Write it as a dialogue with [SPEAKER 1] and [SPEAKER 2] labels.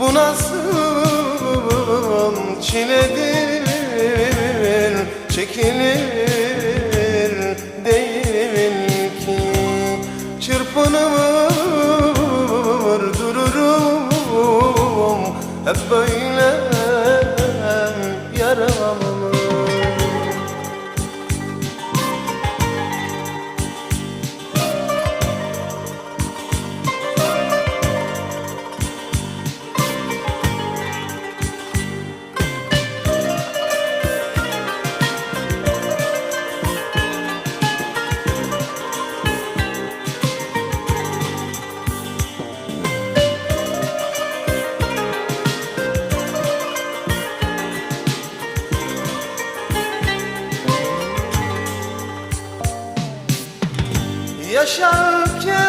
[SPEAKER 1] Bu nasıl çiledir? Çekilir değil ki. Çırpınır dururum Hep böyle Yaşarken